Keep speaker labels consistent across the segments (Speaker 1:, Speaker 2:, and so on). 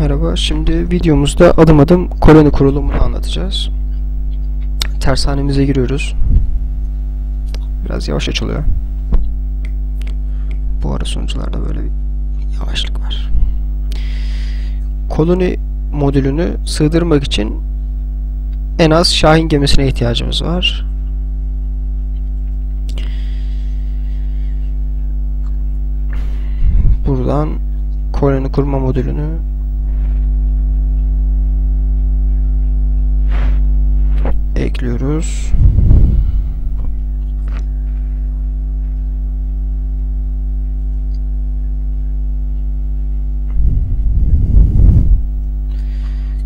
Speaker 1: Merhaba, şimdi videomuzda adım adım koloni kurulumunu anlatacağız. Tersanemize giriyoruz. Biraz yavaş açılıyor. Bu ara sunucularda böyle bir yavaşlık var. Koloni modülünü sığdırmak için en az Şahin gemisine ihtiyacımız var. Buradan koloni kurma modülünü ekliyoruz.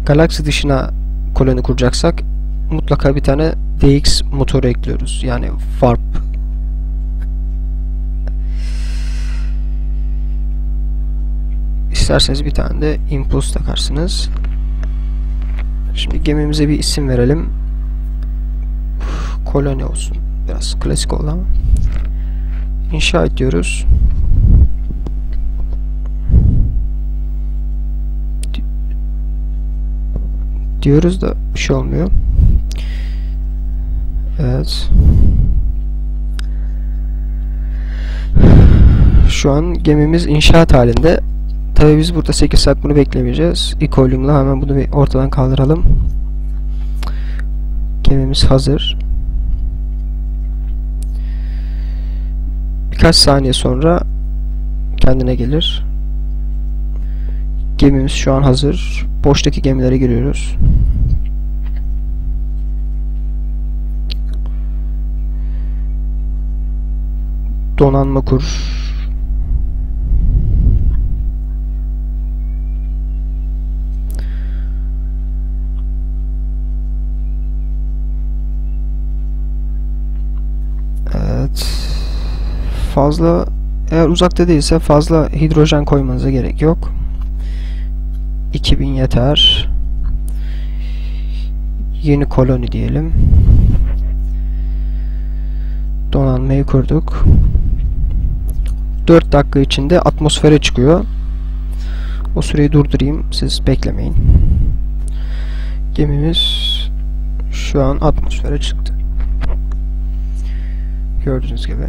Speaker 1: Galaksi dışına koloni kuracaksak mutlaka bir tane DX motoru ekliyoruz. Yani Warp İsterseniz bir tane de Impulse takarsınız. Şimdi gemimize bir isim verelim. Koloni olsun. Biraz klasik oldu ama. İnşa ediyoruz. diyoruz da bir şey olmuyor. Evet. Şu an gemimiz inşaat halinde. Tabii biz burada 8 saat bunu beklemeyeceğiz. Equaling'la hemen bunu bir ortadan kaldıralım. Gemimiz hazır. Birkaç saniye sonra kendine gelir. Gemimiz şu an hazır. Boştaki gemilere giriyoruz. Donanma kur. Evet. Fazla eğer uzakta değilse fazla hidrojen koymanıza gerek yok. 2000 yeter. Yeni koloni diyelim. Donanmayı kurduk. 4 dakika içinde atmosfere çıkıyor. O süreyi durdurayım. Siz beklemeyin. Gemimiz şu an atmosfere çıktı. Gördüğünüz gibi.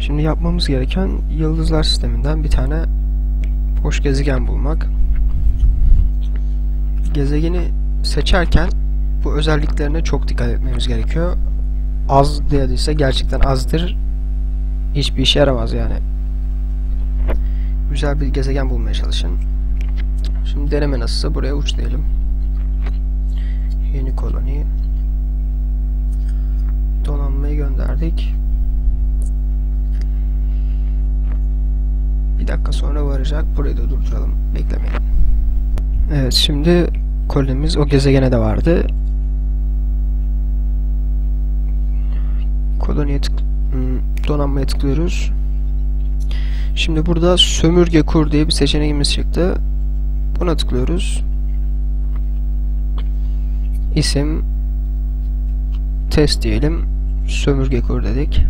Speaker 1: Şimdi yapmamız gereken yıldızlar sisteminden bir tane boş gezegen bulmak. Gezegeni seçerken bu özelliklerine çok dikkat etmemiz gerekiyor. Az değilse gerçekten azdır. Hiçbir işe yaramaz yani. Güzel bir gezegen bulmaya çalışın. Şimdi deneme nasılsa buraya uç diyelim. Yeni koloni. Donanmayı gönderdik. Bir dakika sonra varacak. Burayı da durduralım. Beklemeyin. Evet şimdi kolonimiz o gezegene de vardı. Koloniye tık hmm, donanmaya tıklıyoruz. Şimdi burada sömürge kur diye bir seçeneğimiz çıktı. Buna tıklıyoruz. İsim test diyelim. Sömürge kur dedik.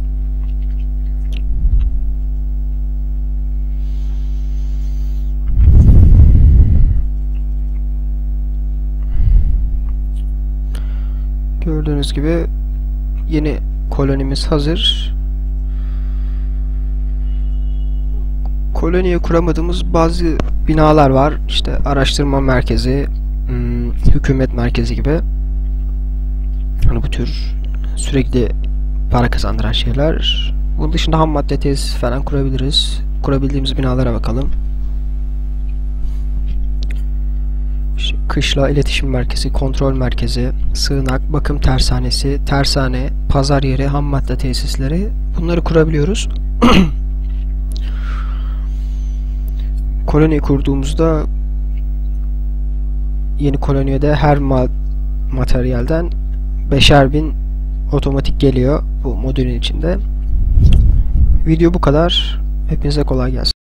Speaker 1: Gördüğünüz gibi yeni kolonimiz hazır. Koloniye kuramadığımız bazı binalar var. İşte araştırma merkezi, hmm, hükümet merkezi gibi. Hani bu tür sürekli para kazandıran şeyler. Bunun dışında ham madde tesisi falan kurabiliriz. Kurabildiğimiz binalara bakalım. Kışla iletişim merkezi, kontrol merkezi, sığınak, bakım tersanesi, tersane, pazar yeri, ham madde tesisleri bunları kurabiliyoruz. koloni kurduğumuzda yeni koloniye de her ma materyalden beşer bin otomatik geliyor bu modülün içinde. Video bu kadar. Hepinize kolay gelsin.